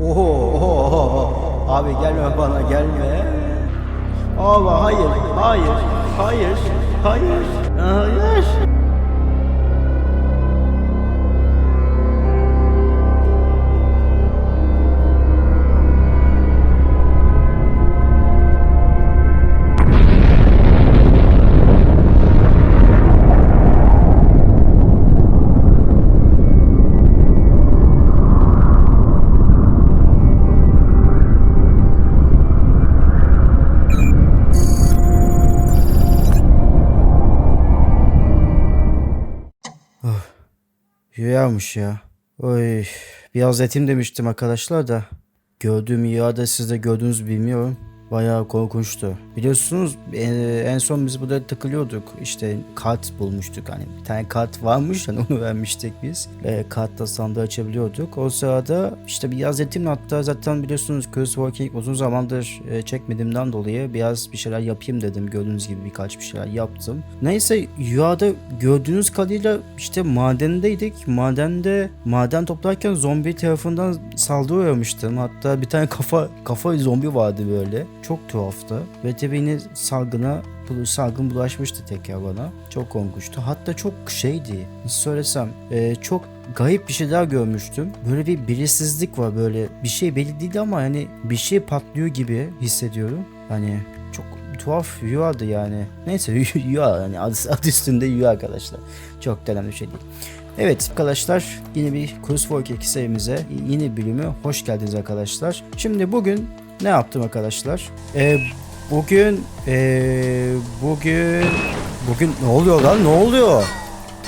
Oho, oho, oho. Abi gelme bana gelme. Abi hayır, hayır, hayır, hayır, hayır. Rüyamış ya. Oy. Biraz etim demiştim arkadaşlar da. Gördüğüm rüyada siz de gördünüz bilmiyorum. Bayağı korkunçtu. Biliyorsunuz e, en son biz burada takılıyorduk. İşte kart bulmuştuk. Hani bir tane kart varmış hani onu vermiştik biz. E, kartla sandığı açabiliyorduk. O sırada işte biraz etim hatta zaten biliyorsunuz Curse Walking uzun zamandır e, çekmediğimden dolayı biraz bir şeyler yapayım dedim. Gördüğünüz gibi birkaç bir şeyler yaptım. Neyse rüyada gördüğünüz kadarıyla işte madendeydik. Madende maden toplarken zombi tarafından saldırı. Hatta bir tane kafa kafa zombi vardı böyle. Çok tuhaftı. Ve tabii salgına salgın bulaşmıştı tekrar bana. Çok korkunçtu. Hatta çok şeydi. Nasıl söylesem e, çok garip bir şeyler görmüştüm. Böyle bir belirsizlik var böyle. Bir şey belli değil ama hani bir şey patlıyor gibi hissediyorum. Hani çok tuhaf rüyadı yani. Neyse rüya yani adı, adı üstünde rüya arkadaşlar. Çok da önemli bir şey değil. Evet arkadaşlar yine bir Cruise 2 serimize yeni bölümü hoş geldiniz arkadaşlar. Şimdi bugün ne yaptım arkadaşlar? Ee, bugün ee, bugün bugün ne oluyor lan ne oluyor?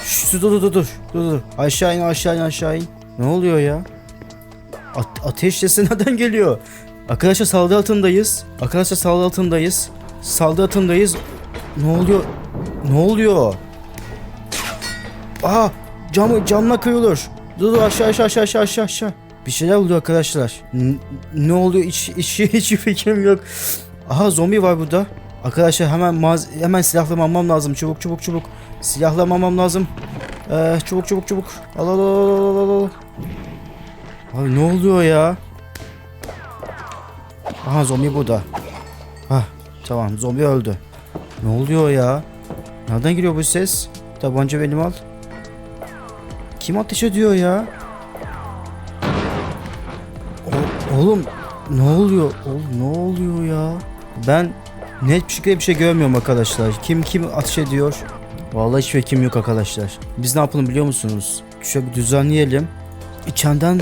Şşş dur dur dur dur dur dur aşağı in aşağı in aşağı in. Ne oluyor ya? At ateş sesi nereden geliyor? Arkadaşlar saldırı altındayız. Arkadaşlar saldırı altındayız. Saldırı altındayız. Ne oluyor? Ne oluyor? Aha camı camla kırılır. Dur dur aşağı aşağı aşağı aşağı aşağı. Bir şeyler oluyor arkadaşlar. N- ne oluyor hiç, hiç, hiç fikrim yok. Aha zombi var burada. Arkadaşlar hemen maz hemen silahlamam lazım. Çabuk çabuk çabuk. Silahlamam lazım. Ee, çabuk çabuk çabuk. Al al al al al al. Abi ne oluyor ya? Aha zombi burada. Hah tamam zombi öldü. Ne oluyor ya? Nereden geliyor bu ses? Tabanca benim al. Kim ateş ediyor ya? Oğlum ne oluyor? Oğlum ne oluyor ya? Ben net bir şekilde bir şey görmüyorum arkadaşlar. Kim kim ateş ediyor? Vallahi hiç fikrim yok arkadaşlar. Biz ne yapalım biliyor musunuz? Şöyle bir düzenleyelim. İçeriden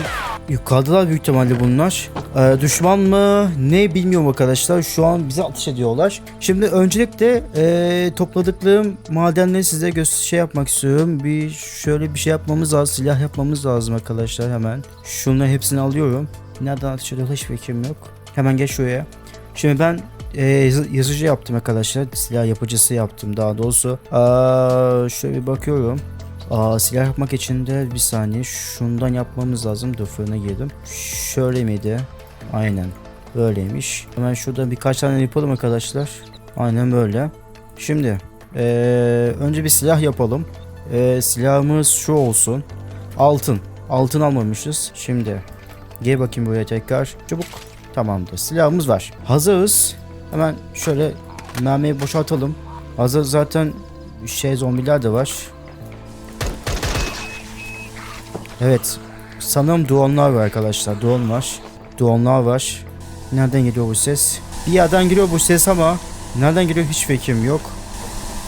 yukarıdalar büyük ihtimalle bunlar. Ee, düşman mı ne bilmiyorum arkadaşlar. Şu an bize ateş ediyorlar. Şimdi öncelikle ee, topladıklarım madenleri size şey yapmak istiyorum. Bir şöyle bir şey yapmamız lazım. Silah yapmamız lazım arkadaşlar hemen. Şunları hepsini alıyorum. Nereden ateş ediyorlar hiç fikrim yok. Hemen geç şuraya. Şimdi ben e, yazı- yazıcı yaptım arkadaşlar. Silah yapıcısı yaptım daha doğrusu. Aa, şöyle bir bakıyorum. Aa, silah yapmak için de bir saniye şundan yapmamız lazım. Dur fırına girdim. Şöyle miydi? Aynen. Böyleymiş. Hemen şurada birkaç tane yapalım arkadaşlar. Aynen böyle. Şimdi eee, önce bir silah yapalım. Eee, silahımız şu olsun. Altın. Altın almamışız. Şimdi gel bakayım buraya tekrar. Çabuk. Tamamdır. Silahımız var. Hazırız. Hemen şöyle mermiyi boşaltalım. Hazır zaten şey zombiler de var. Evet. Sanırım drone'lar var arkadaşlar. Drone var. Drone'lar var. Nereden geliyor bu ses? Bir yerden geliyor bu ses ama nereden geliyor hiç fikrim yok.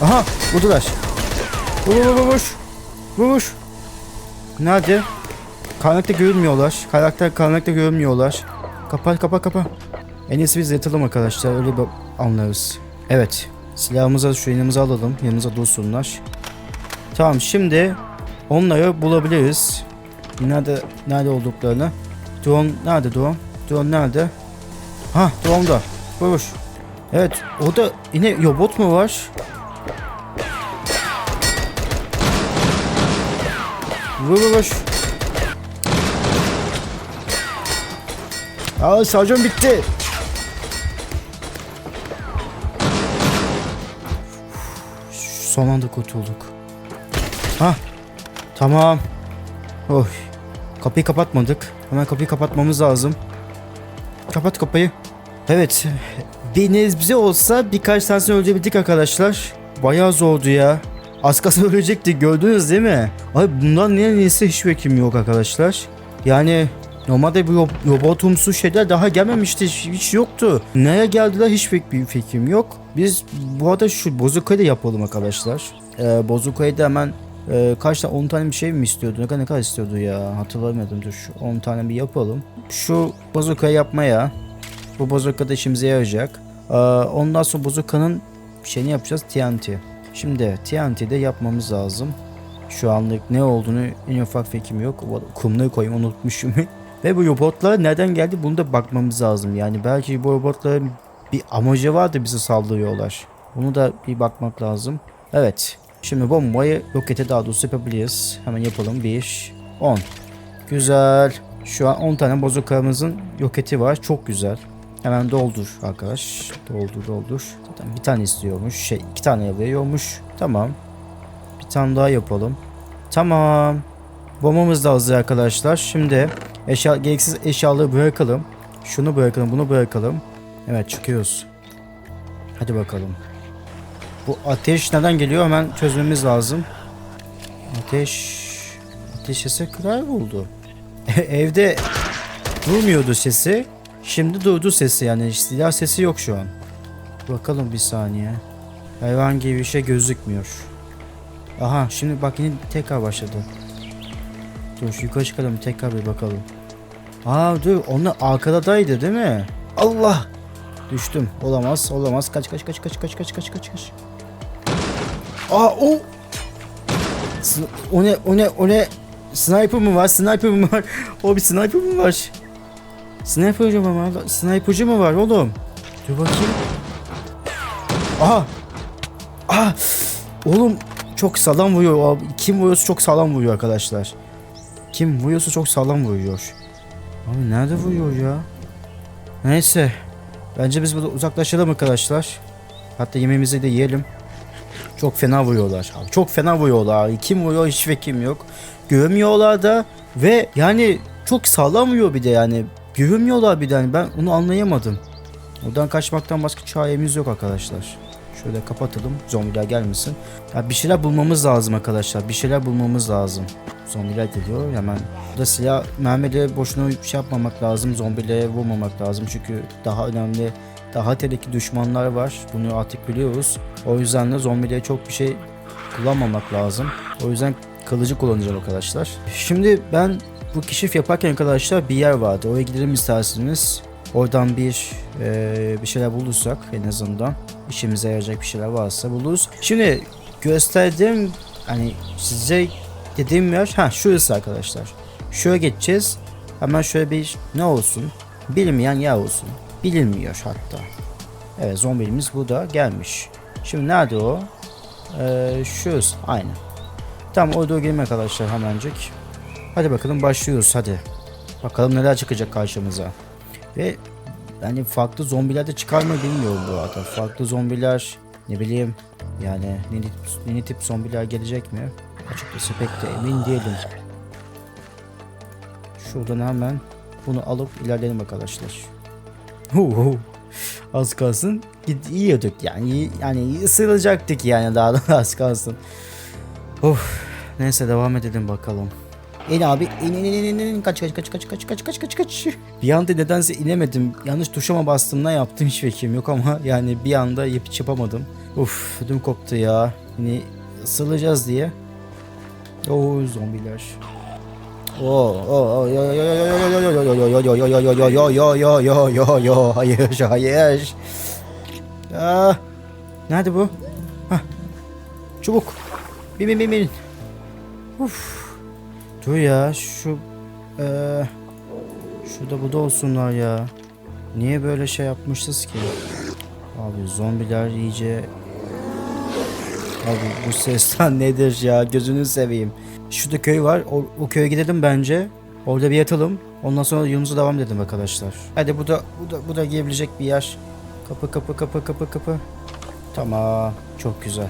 Aha! Vurdular. Vur vur vur vur. Vur vur. Nerede? Karanlıkta görünmüyorlar. Karakter karanlıkta görünmüyorlar. Kapa kapa kapa. En iyisi biz yatalım arkadaşlar. Öyle bir anlarız. Evet. Silahımızı şu yanımıza alalım. Yanımıza dursunlar. Tamam şimdi onları bulabiliriz. Nerede nerede olduklarını. Drone nerede drone? Drone nerede? Ha drone da. Vur. Evet orada yine robot mu var? Vur vur Aa şarjım bitti. Son anda kurtulduk. Ha tamam. Oy. Kapıyı kapatmadık. Hemen kapıyı kapatmamız lazım. Kapat kapıyı. Evet. Bir nebze olsa birkaç tanesini öldürebildik arkadaşlar. Bayağı zordu ya. Az kalsın ölecekti gördünüz değil mi? Ay bundan niye neyse hiç fikrim yok arkadaşlar. Yani normalde bu rob- robotumsu şeyler daha gelmemişti hiç, yoktu. Neye geldiler hiç bir fikrim yok. Biz bu arada şu bozukayı da yapalım arkadaşlar. Ee, bozukayı da hemen e, kaç tane 10 tane bir şey mi istiyordu? Ne kadar, ne kadar istiyordu ya? Hatırlamıyorum. Dur şu 10 tane bir yapalım. Şu bozukayı yapmaya. Bu bozuka da işimize yarayacak. Ee, ondan sonra bozukanın şeyini yapacağız TNT. Şimdi TNT'de yapmamız lazım. Şu anlık ne olduğunu en ufak fikrim yok. Kumları koyayım unutmuşum. Ve bu robotlar nereden geldi bunu da bakmamız lazım. Yani belki bu robotların bir amacı var da bize saldırıyorlar. Bunu da bir bakmak lazım. Evet. Şimdi bombayı rokete daha doğrusu yapabiliriz. Hemen yapalım. 1, 10. Güzel. Şu an 10 tane bozukamızın roketi var. Çok güzel. Hemen doldur arkadaş. Doldur doldur. Zaten bir tane istiyormuş. Şey iki tane veriyormuş. Tamam. Bir tane daha yapalım. Tamam. Bombamız da hazır arkadaşlar. Şimdi eşya, gereksiz eşyaları bırakalım. Şunu bırakalım, bunu bırakalım. Evet çıkıyoruz. Hadi bakalım. Bu ateş neden geliyor hemen çözmemiz lazım. Ateş... Ateş sesi kayboldu. Evde durmuyordu sesi. Şimdi durdu sesi yani silah sesi yok şu an. Bakalım bir saniye. Herhangi bir şey gözükmüyor. Aha şimdi bak yine tekrar başladı. Dur şu yukarı çıkalım tekrar bir bakalım. Aa dur onlar arkadaydı değil mi? Allah! Düştüm. Olamaz olamaz. Kaç kaç kaç kaç kaç kaç kaç kaç kaç. Aa o! Sn- o ne o ne o ne? Sniper mı var? Sniper mı var? O bir sniper mı var? Sniper'cı mı var? Sniper'cı mı var oğlum? Dur bakayım. Aha! Aha! Oğlum çok sağlam vuruyor. Kim vuruyorsa çok sağlam vuruyor arkadaşlar. Kim vuruyorsa çok sağlam vuruyor. Abi nerede vuruyor ya? Neyse. Bence biz burada uzaklaşalım arkadaşlar. Hatta yemeğimizi de yiyelim. Çok fena vuruyorlar. Abi çok fena vuruyorlar. Kim vuruyor hiç fikrim yok. Göremiyorlar da ve yani çok sağlam vuruyor bir de yani. Göremiyorlar bir de yani ben onu anlayamadım. Oradan kaçmaktan başka çaremiz yok arkadaşlar. Şöyle kapatalım zombiler gelmesin. Ya bir şeyler bulmamız lazım arkadaşlar. Bir şeyler bulmamız lazım. Zombiler geliyor hemen. Burada silah mermiyle boşuna şey yapmamak lazım. Zombilere vurmamak lazım. Çünkü daha önemli daha tehlikeli düşmanlar var. Bunu artık biliyoruz. O yüzden de zombilere çok bir şey kullanmamak lazım. O yüzden kılıcı kullanacağım arkadaşlar. Şimdi ben bu keşif yaparken arkadaşlar bir yer vardı. Oraya gidelim isterseniz. Oradan bir eee, bir şeyler bulursak en azından işimize yarayacak bir şeyler varsa buluruz. Şimdi gösterdiğim hani size dediğim yer ha şurası arkadaşlar. Şuraya geçeceğiz. Hemen şöyle bir ne olsun? Bilinmeyen yer olsun. Bilinmiyor hatta. Evet zombilimiz burada gelmiş. Şimdi nerede o? Ee, şurası aynı. Tamam orada gelin arkadaşlar hemencik. Hadi bakalım başlıyoruz hadi. Bakalım neler çıkacak karşımıza. Ve yani farklı zombiler de çıkar mı bilmiyorum bu arada. Farklı zombiler ne bileyim yani yeni, yeni tip zombiler gelecek mi? Açıkçası pek de emin değilim. Şuradan hemen bunu alıp ilerleyelim arkadaşlar. Hu hu. Az kalsın gid- yiyorduk yani yani ısırılacaktık yani daha da az kalsın. Of. Neyse devam edelim bakalım. İn abi in in in in in kaç kaç kaç kaç kaç kaç kaç kaç kaç. Bir anda nedense inemedim. Yanlış tuşa mı bastım ne yaptım hiç fikrim yok ama yani bir anda yap hiç yapamadım. Uf ödüm koptu ya. Yine ısırılacağız diye. Oo zombiler. Oo oo yo yo yo yo yo yo yo yo yo yo yo yo yo yo yo yo yo yo yo hayır hayır. Ah, nerede bu? Hah. Çubuk. Bin bin bin bin. Uf. Dur ya şu eee şurada bu da olsunlar ya. Niye böyle şey yapmışız ki? Abi zombiler iyice Abi bu sesler nedir ya gözünü seveyim. Şurada köy var o, o köye gidelim bence. Orada bir yatalım. Ondan sonra yolumuza devam edelim arkadaşlar. Hadi bu da bu da bu da girebilecek bir yer. Kapı kapı kapı kapı kapı. Tamam çok güzel.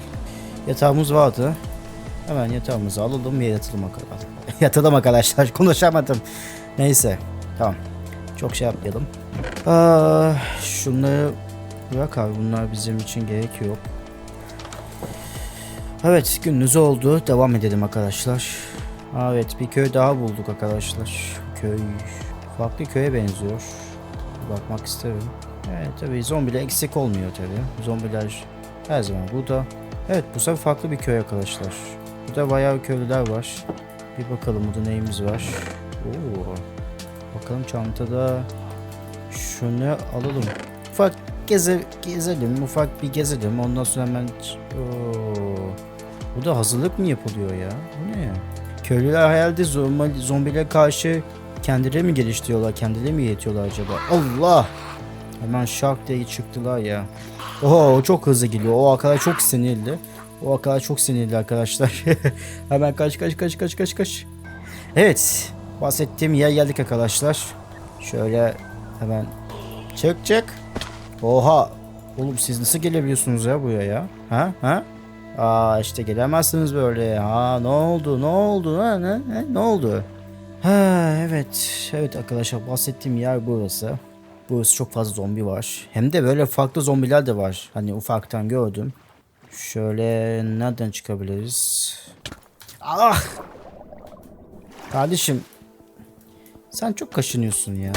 Yatağımız vardı. Hemen yatağımızı alalım ve yatalım bakalım. yatalım arkadaşlar konuşamadım. Neyse tamam. Çok şey yapmayalım. Aa, şunları bırak abi bunlar bizim için gerek yok. Evet gününüz oldu. Devam edelim arkadaşlar. Evet bir köy daha bulduk arkadaşlar. Köy farklı köye benziyor. Bakmak isterim. Evet tabii zombiler eksik olmuyor tabii. Zombiler her zaman burada. Evet bu sefer farklı bir köy arkadaşlar. Burada bayağı köylüler var. Bir bakalım burada neyimiz var. Oo. Bakalım çantada şunu alalım. Ufak geze, gezelim. Ufak bir gezelim. Ondan sonra hemen... Oo. Burada hazırlık mı yapılıyor ya? Bu ne ya? Köylüler hayalde zombi, zombilere karşı kendileri mi geliştiriyorlar? Kendileri mi yetiyorlar acaba? Allah! Hemen şark diye çıktılar ya. Oho çok hızlı geliyor. O kadar çok sinirli. O kadar çok sinirli arkadaşlar. Hemen kaç kaç kaç kaç kaç kaç. Evet. Bahsettiğim yer geldik arkadaşlar. Şöyle hemen çık çık. Oha. Oğlum siz nasıl gelebiliyorsunuz ya buraya ya? Ha? Ha? Aa işte gelemezsiniz böyle. Ha ne oldu? Ne oldu? Ha, ne, ne, ne oldu? Ha evet. Evet arkadaşlar bahsettiğim yer burası. Burası çok fazla zombi var. Hem de böyle farklı zombiler de var. Hani ufaktan gördüm. Şöyle nereden çıkabiliriz? Ah! Kardeşim sen çok kaşınıyorsun ya.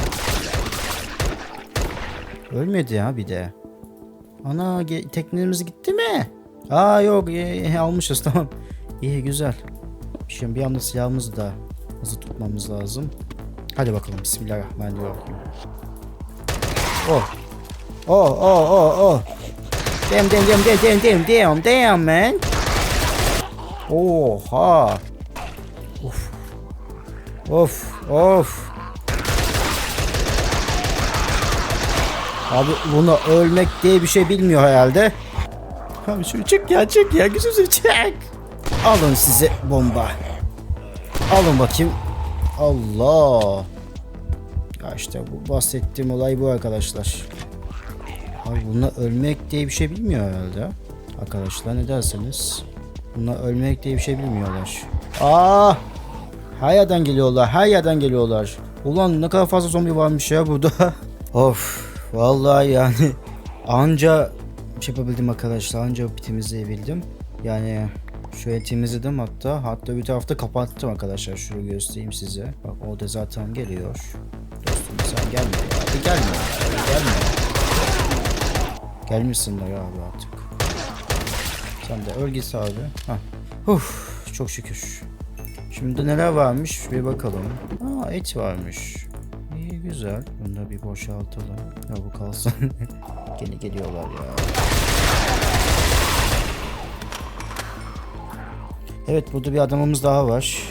Ölmedi ya bir de. Ana teknelerimiz gitti mi? Aa yok e, almışız tamam. İyi güzel. Şimdi bir anda silahımızı da hızlı tutmamız lazım. Hadi bakalım bismillahirrahmanirrahim. Oh. Oh oh oh oh. Damn damn damn damn damn damn damn damn man. Oha. Of. Of of. Abi bunu ölmek diye bir şey bilmiyor herhalde. Abi şunu çık ya çık ya gözünüzü çık. Alın size bomba. Alın bakayım. Allah. Ya işte bu bahsettiğim olay bu arkadaşlar. Abi bununla ölmek diye bir şey bilmiyor herhalde. Arkadaşlar ne dersiniz? Bunlar ölmek diye bir şey bilmiyorlar. Aa! Her yerden geliyorlar. Her yerden geliyorlar. Ulan ne kadar fazla zombi varmış ya burada. of. Vallahi yani anca şey yapabildim arkadaşlar. Anca temizleyebildim. Yani şöyle temizledim hatta. Hatta bir tarafta kapattım arkadaşlar. Şöyle göstereyim size. Bak o da zaten geliyor. Dostum sen gelme ya. Gelme. gelme. Gelmişsinler abi artık. Sen de öl git abi. Hah. Uf, çok şükür. Şimdi neler varmış bir bakalım. Aa et varmış. İyi güzel. Bunu da bir boşaltalım. Ya bu kalsın. Gene geliyorlar ya. Evet burada bir adamımız daha var.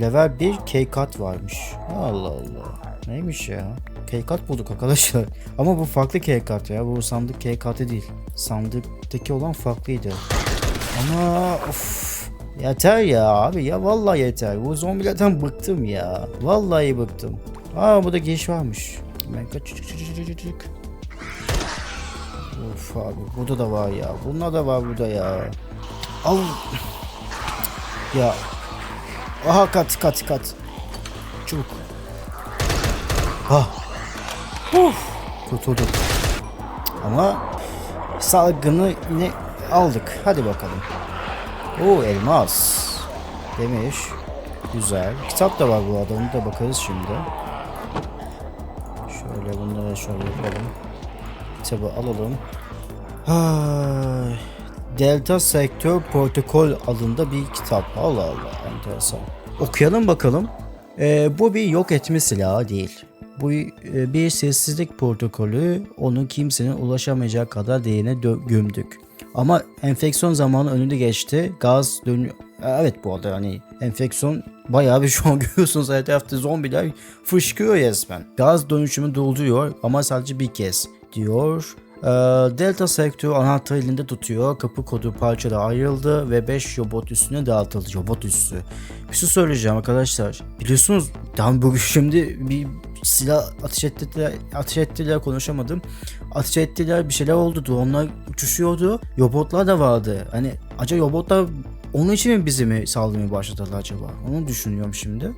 Level 1 K-Cut varmış. Allah Allah. Neymiş ya? K-Cut bulduk arkadaşlar. Ama bu farklı K-Cut ya. Bu sandık K-Cut'ı değil. Sandıktaki olan farklıydı. Ama of. Yeter ya abi ya vallahi yeter. Bu zombilerden bıktım ya. Vallahi bıktım. Aa burada giriş varmış. Hemen kaç. Of abi burada da var ya. Bunlar da var burada ya. Al. Ya. Aha kat kat kat. Çabuk. Ha. Uf. Kurtulduk. Ama salgını yine aldık. Hadi bakalım. Oo elmas. Demiş. Güzel. Kitap da var bu arada. Da bakarız şimdi. Şöyle bunları şöyle yapalım. Kitabı alalım. Ay, Delta Sektör Protokol adında bir kitap. Allah Allah enteresan. Okuyalım bakalım. Ee, bu bir yok etme silahı değil. Bu e, bir sessizlik protokolü onu kimsenin ulaşamayacağı kadar derine gömdük. Ama enfeksiyon zamanı önünde geçti. Gaz dönüyor. Evet bu arada hani enfeksiyon bayağı bir şu an görüyorsunuz etrafta zombiler fışkırıyor resmen. Gaz dönüşümü dolduruyor ama sadece bir kez diyor. Ee, Delta sektörü anahtarı elinde tutuyor. Kapı kodu parçada ayrıldı ve 5 robot üstüne dağıtıldı. Robot üstü. Bir şey söyleyeceğim arkadaşlar. Biliyorsunuz tam bu şimdi bir silah ateş ettiler, ateş ettiler konuşamadım. Ateş ettiler bir şeyler oldu. Onlar uçuşuyordu. Robotlar da vardı. Hani acaba robotlar Onun için mi bizi mi saldırmaya başladılar acaba? Onu düşünüyorum şimdi.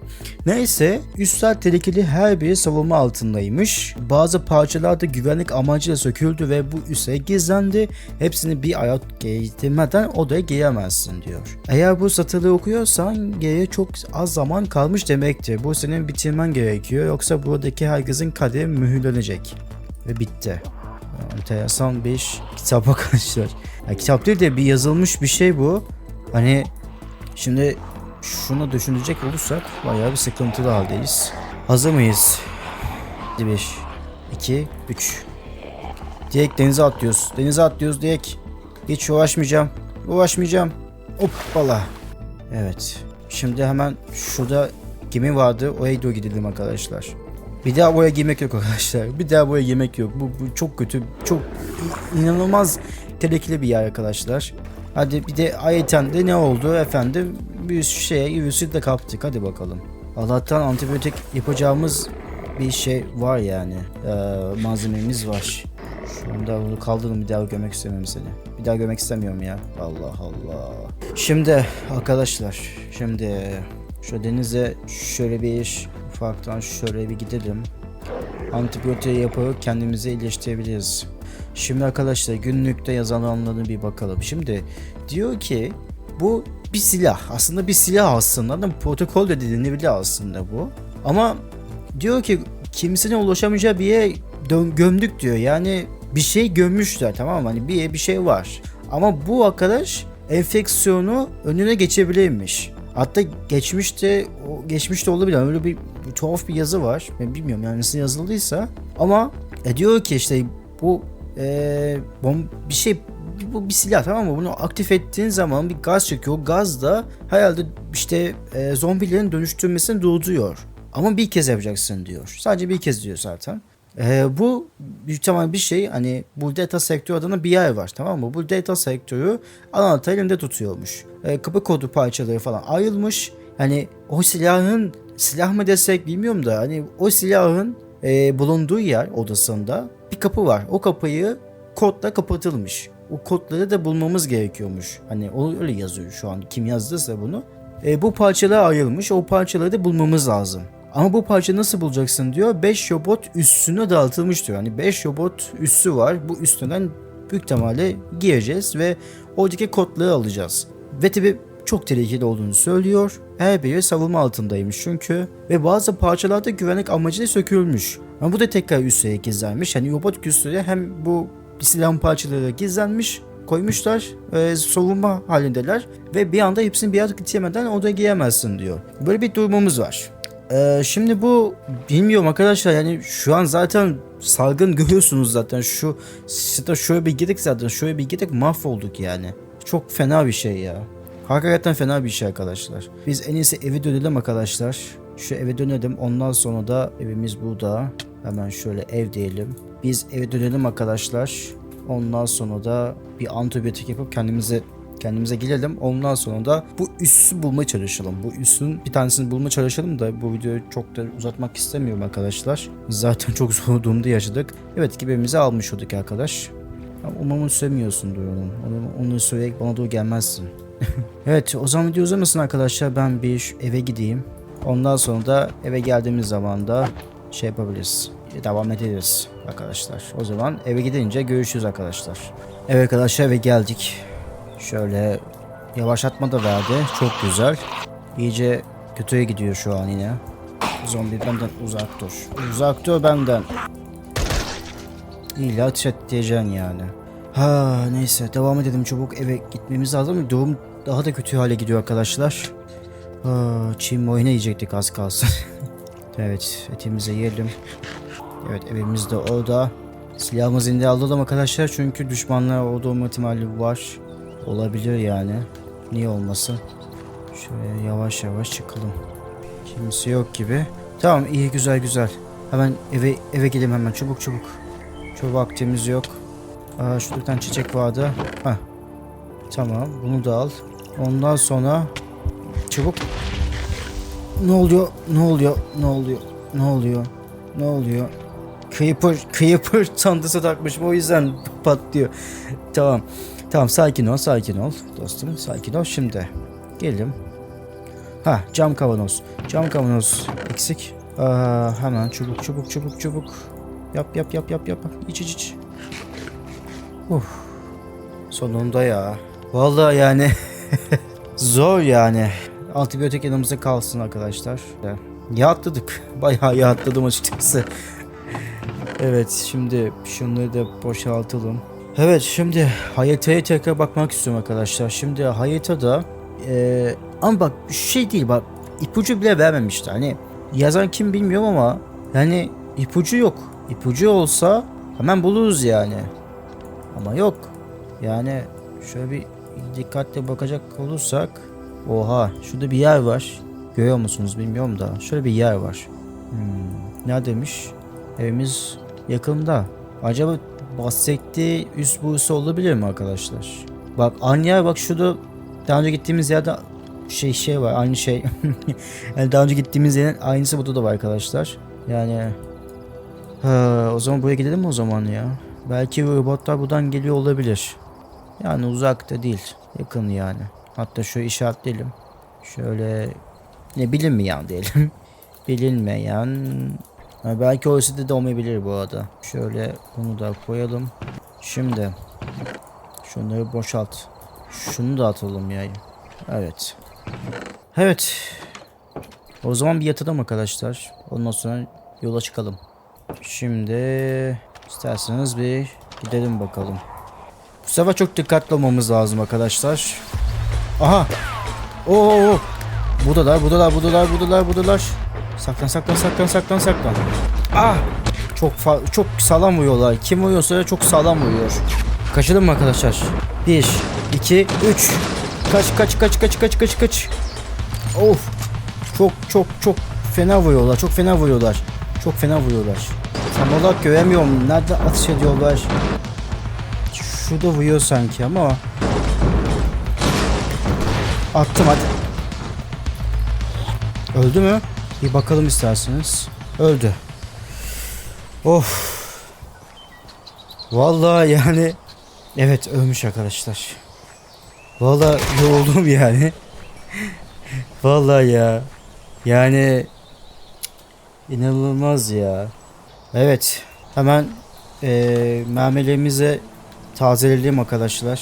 Neyse üstler tehlikeli her biri savunma altındaymış. Bazı parçalar da güvenlik amacıyla söküldü ve bu üsse gizlendi. Hepsini bir ayak getirmeden odaya giremezsin diyor. Eğer bu satırı okuyorsan geriye çok az zaman kalmış demektir. Bu senin bitirmen gerekiyor yoksa buradaki herkesin kaderi mühürlenecek. Ve bitti. Enteresan bir kitap arkadaşlar. Ya kitap değil de bir yazılmış bir şey bu. Hani şimdi şunu düşünecek olursak bayağı bir sıkıntılı haldeyiz. Hazır mıyız? 1, 2, 3. Direkt denize atlıyoruz. Denize atlıyoruz direkt. Hiç uğraşmayacağım. Uğraşmayacağım. Hoppala. Evet. Şimdi hemen şurada gemi vardı. Oraya doğru gidelim arkadaşlar. Bir daha buraya girmek yok arkadaşlar. Bir daha buraya girmek yok. Bu, bu çok kötü. Çok inanılmaz tehlikeli bir yer arkadaşlar. Hadi bir de ayeten de ne oldu efendim? Bir şeye virüsü de kaptık. Hadi bakalım. Allah'tan antibiyotik yapacağımız bir şey var yani. Ee, malzememiz var. Şu anda bunu kaldırın bir daha görmek istemiyorum seni. Bir daha görmek istemiyorum ya. Allah Allah. Şimdi arkadaşlar. Şimdi şu denize şöyle bir ufaktan şöyle bir gidelim. Antibiyotiği yapıp kendimizi iyileştirebiliriz. Şimdi arkadaşlar günlükte yazılanlarına bir bakalım. Şimdi diyor ki bu bir silah. Aslında bir silah aslında. Protokol de denilebilir aslında bu. Ama diyor ki kimsenin ulaşamayacağı bir yere gömdük diyor. Yani bir şey gömmüşler tamam mı? Hani bir bir şey var. Ama bu arkadaş enfeksiyonu önüne geçebilirmiş. Hatta geçmişte geçmişte olabilir. Öyle bir tuhaf bir yazı var. Ben bilmiyorum yani nasıl yazıldıysa. Ama e, diyor ki işte bu e, bom bir şey bu bir silah tamam mı? Bunu aktif ettiğin zaman bir gaz çıkıyor. O gaz da herhalde işte e, zombilerin dönüştürmesini durduruyor. Ama bir kez yapacaksın diyor. Sadece bir kez diyor zaten. E, bu büyük bir şey hani bu data sektörü adına bir yer var tamam mı? Bu data sektörü anahtarı elinde tutuyormuş. E, kapı kodu parçaları falan ayrılmış. Hani o silahın silah mı desek bilmiyorum da hani o silahın e, bulunduğu yer odasında bir kapı var. O kapıyı kodla kapatılmış. O kodları da bulmamız gerekiyormuş. Hani o öyle yazıyor şu an kim yazdıysa bunu. E, bu parçalar ayrılmış. O parçaları da bulmamız lazım. Ama bu parça nasıl bulacaksın diyor. 5 robot üssüne dağıtılmış diyor. Hani 5 robot üssü var. Bu üstünden büyük ihtimalle gireceğiz ve oradaki kodları alacağız. Ve tabi çok tehlikeli olduğunu söylüyor. Her biri savunma altındaymış çünkü. Ve bazı parçalarda güvenlik amacıyla sökülmüş. Ama bu da tekrar üsseye gizlenmiş. Hani robot üssüye hem bu silah parçaları gizlenmiş koymuşlar. E, savunma halindeler. Ve bir anda hepsini bir arada bitiremeden odaya giyemezsin diyor. Böyle bir durumumuz var. Ee, şimdi bu bilmiyorum arkadaşlar yani şu an zaten salgın görüyorsunuz zaten şu şöyle bir girdik zaten şöyle bir girdik mahvolduk yani. Çok fena bir şey ya. Hakikaten fena bir şey arkadaşlar. Biz en iyisi eve dönelim arkadaşlar. Şu eve dönelim ondan sonra da evimiz burada. Hemen şöyle ev diyelim. Biz eve dönelim arkadaşlar. Ondan sonra da bir antibiyotik yapıp kendimize kendimize gelelim. Ondan sonra da bu üssü bulmaya çalışalım. Bu üssün bir tanesini bulmaya çalışalım da bu videoyu çok da uzatmak istemiyorum arkadaşlar. Zaten çok zor durumda yaşadık. Evet gibimizi almış olduk arkadaş. Umarım söylemiyorsundur onu. Onu, onu söyleyerek bana doğru gelmezsin. evet o zaman video uzamasın arkadaşlar. Ben bir eve gideyim. Ondan sonra da eve geldiğimiz zaman da şey yapabiliriz. Devam ederiz arkadaşlar. O zaman eve gidince görüşürüz arkadaşlar. Evet arkadaşlar eve geldik. Şöyle yavaşlatma da verdi. Çok güzel. İyice kötüye gidiyor şu an yine. Zombi benden uzak dur. Uzak dur benden. İlla ateş et diyeceksin yani. Ha neyse devam edelim çabuk eve gitmemiz lazım. Durum daha da kötü hale gidiyor arkadaşlar. Ha, çiğ oyuna yiyecektik az kalsın. evet etimizi yiyelim. Evet evimiz de orada. Silahımızı indi alalım arkadaşlar çünkü düşmanlar orada olma ihtimali var. Olabilir yani. Niye olmasın? Şöyle yavaş yavaş çıkalım. Kimse yok gibi. Tamam iyi güzel güzel. Hemen eve eve gidelim hemen çabuk çabuk. Çok vaktimiz yok. Aa, şurada bir tane çiçek vardı. Heh. Tamam bunu da al. Ondan sonra çabuk. Ne oluyor? Ne oluyor? Ne oluyor? Ne oluyor? Ne oluyor? Creeper, Creeper çantası takmışım o yüzden patlıyor. tamam. Tamam sakin ol sakin ol dostum sakin ol şimdi. Gelin. Ha cam kavanoz. Cam kavanoz eksik. Aa, hemen çubuk çubuk çubuk çubuk. Yap yap yap yap yap. İç iç iç. Uf. Sonunda ya. Vallahi yani zor yani. Antibiyotik yanımızda kalsın arkadaşlar. Ya, Yatladık. Bayağı yatladım açıkçası. evet şimdi şunları da boşaltalım. Evet şimdi haritaya tekrar bakmak istiyorum arkadaşlar. Şimdi haritada eee ama bak şey değil bak ipucu bile vermemişti. Hani yazan kim bilmiyorum ama yani ipucu yok. İpucu olsa hemen buluruz yani. Ama yok. Yani şöyle bir dikkatle bakacak olursak oha şurada bir yer var. Görüyor musunuz bilmiyorum da şöyle bir yer var. Hmm, ne demiş? Evimiz yakında. Acaba bahsettiği üst burası olabilir mi arkadaşlar? Bak aynı yer bak şurada daha önce gittiğimiz yerde şey şey var aynı şey. yani daha önce gittiğimiz yerin aynısı burada da var arkadaşlar. Yani ha, o zaman buraya gidelim mi o zaman ya? Belki robotlar buradan geliyor olabilir. Yani uzakta değil. Yakın yani. Hatta şöyle işaretleyelim. Şöyle ne bilinmeyen diyelim. Bilinmeyen. Ha, belki da, da olmayabilir bu arada. Şöyle bunu da koyalım. Şimdi şunları boşalt. Şunu da atalım ya. Evet. Evet. O zaman bir yatalım arkadaşlar. Ondan sonra yola çıkalım. Şimdi isterseniz bir gidelim bakalım. Bu sefer çok dikkatli olmamız lazım arkadaşlar. Aha. Oo. Buradalar, buradalar, buradalar, buradalar, buradalar. Saklan, saklan, saklan, saklan, saklan. Ah! Çok çok sağlam vuruyorlar. Kim vuruyorsa çok sağlam vuruyor. Kaçalım mı arkadaşlar? 1 2 3 Kaç kaç kaç kaç kaç kaç kaç. Of. Çok çok çok fena vuruyorlar. Çok fena vuruyorlar. Çok fena vuruyorlar. Tam olarak göremiyorum. Nerede atış ediyorlar? Şurada vuruyor sanki ama. Attım hadi. Öldü mü? Bir bakalım isterseniz. Öldü. Of. Vallahi yani evet ölmüş arkadaşlar. Vallahi yoruldum yani. Vallahi ya. Yani inanılmaz ya. Evet. Hemen eee mermilerimizi tazeleyelim arkadaşlar.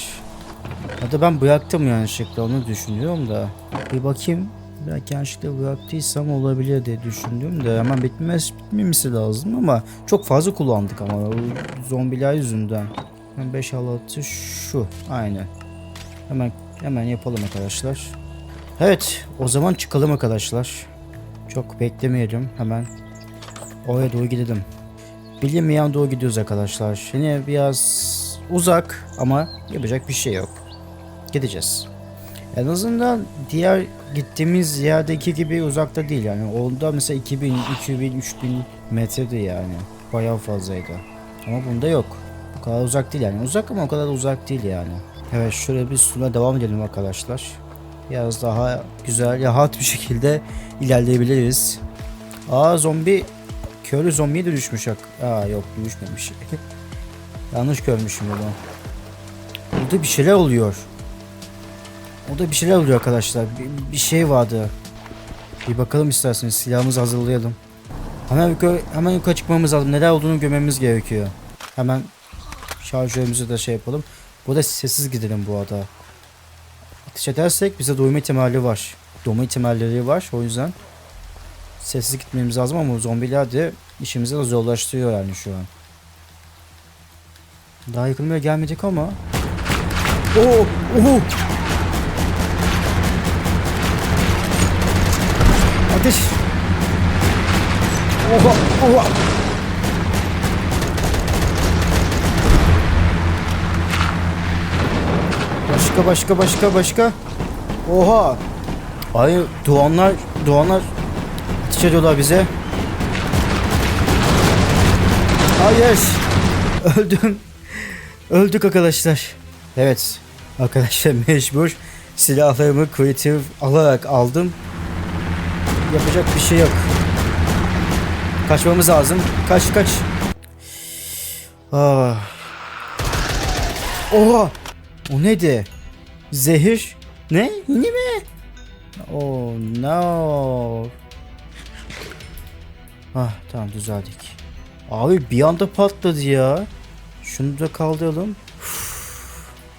Hatta ben bıraktım yanlışlıkla onu düşünüyorum da. Bir bakayım. Belki yanlışlıkla bıraktıysam olabilir diye düşündüm de hemen bitmez bitmemesi lazım ama çok fazla kullandık ama zombiler yüzünden. 5 6 şu aynen. Hemen hemen yapalım arkadaşlar. Evet o zaman çıkalım arkadaşlar. Çok beklemeyelim hemen. Oraya doğru gidelim. Bilinmeyen doğru gidiyoruz arkadaşlar. Yine biraz uzak ama yapacak bir şey yok. Gideceğiz. En azından diğer gittiğimiz yerdeki gibi uzakta değil yani. Onda mesela 2000, 2000, 3000 metrede yani. Bayağı fazlaydı. Ama bunda yok. Bu kadar uzak değil yani. Uzak ama o kadar da uzak değil yani. Evet şöyle bir suna devam edelim arkadaşlar. Biraz daha güzel, rahat bir şekilde ilerleyebiliriz. Aa zombi Köylü zombiye ak- Aa yok düşmemiş. Yanlış görmüşüm bunu. Burada bir şeyler oluyor. Orada bir şeyler oluyor arkadaşlar. Bir, bir şey vardı. Bir bakalım isterseniz. Silahımızı hazırlayalım. Hemen yukarı, hemen yukarı çıkmamız lazım. Neler olduğunu görmemiz gerekiyor. Hemen şarjörümüzü de şey yapalım. Burada sessiz gidelim bu arada. Ateş edersek bize doyma ihtimali var. Doyma ihtimalleri var. O yüzden sessiz gitmemiz lazım ama zombiler de işimizi de zorlaştırıyor yani şu an. Daha yakınmaya gelmedik ama. Oo! Oo! Ateş! Oha! Oha! Başka başka başka başka. Oha! Ay doğanlar doğanlar ateş ediyorlar bize. Hayır. Öldüm. Öldük arkadaşlar. Evet. Arkadaşlar mecbur silahlarımı creative alarak aldım. Yapacak bir şey yok. Kaçmamız lazım. Kaç kaç. Ah. Oha. O neydi? Zehir. Ne? Yine mi? Oh no. Ah tamam düzeldik. Abi bir anda patladı ya. Şunu da kaldıralım. Üf.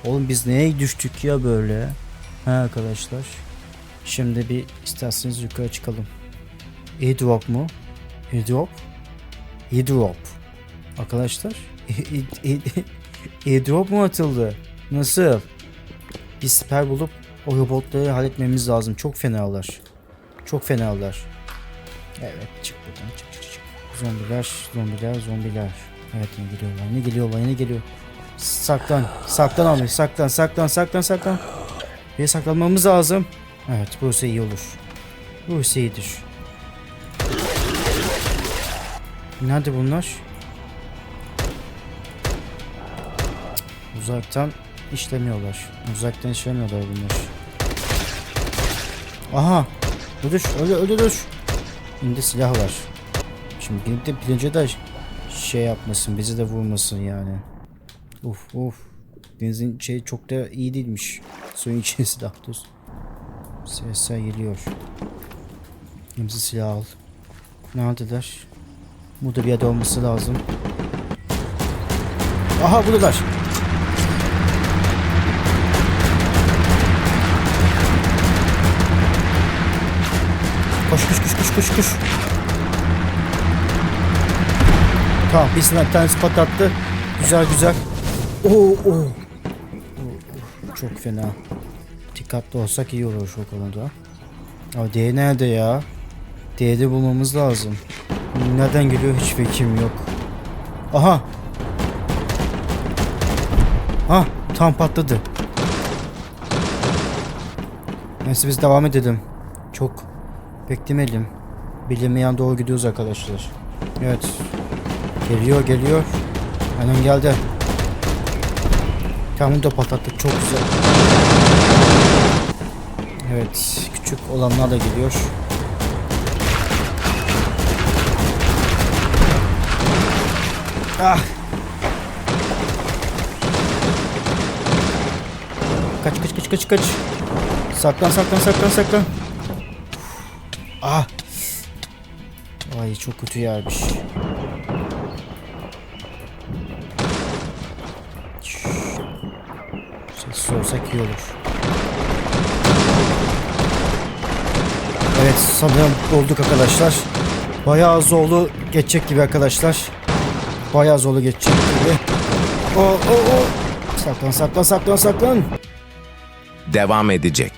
Oğlum biz neye düştük ya böyle? Ha arkadaşlar. Şimdi bir isterseniz yukarı çıkalım. Airdrop mu? Airdrop? Airdrop. Arkadaşlar. Airdrop mu atıldı? Nasıl? Bir siper bulup o robotları halletmemiz lazım. Çok fenalar. Çok fenalar. Evet çık buradan çık çık çık. Zombiler, zombiler, zombiler. Evet yine geliyorlar. Ne geliyorlar yine geliyor. Saklan. Saklan abi. Saklan saklan saklan saklan. Bir saklanmamız lazım. Evet burası iyi olur. Burası iyidir. Nerede bunlar? Uzaktan işlemiyorlar. Uzaktan işlemiyorlar bunlar. Aha! Öyle öyle dur. Şimdi silah var. Şimdi bir de pirince de şey yapmasın, bizi de vurmasın yani. Uf uf. Denizin şey çok da iyi değilmiş. Suyun içerisi daha doğrusu. Sesler geliyor. Kimse silah al. Neredeler? Burada bir yerde olması lazım. Aha buradalar. Koş koş koş koş koş koş. Tamam bir sniper tanesi patlattı. Güzel güzel. Oo, oo. Çok fena. Dikkatli olsak iyi olur şu konuda. Abi D nerede ya? D'de bulmamız lazım. Nereden geliyor hiç fikrim yok. Aha. Ha tam patladı. Neyse biz devam edelim. Çok beklemeyelim. Bilinmeyen doğru gidiyoruz arkadaşlar. Evet. Geliyor geliyor. Aynen geldi. Tamam bunu da patlattık çok güzel. Evet küçük olanlar da geliyor. Ah. Kaç kaç kaç kaç kaç. Saklan saklan saklan saklan. Ah. Ay çok kötü yermiş. Sessiz olsak iyi olur. Evet sanırım olduk arkadaşlar. Bayağı zorlu geçecek gibi arkadaşlar. Bayağı zorlu geçecek gibi. O o o. Saklan saklan saklan saklan. devam edecek.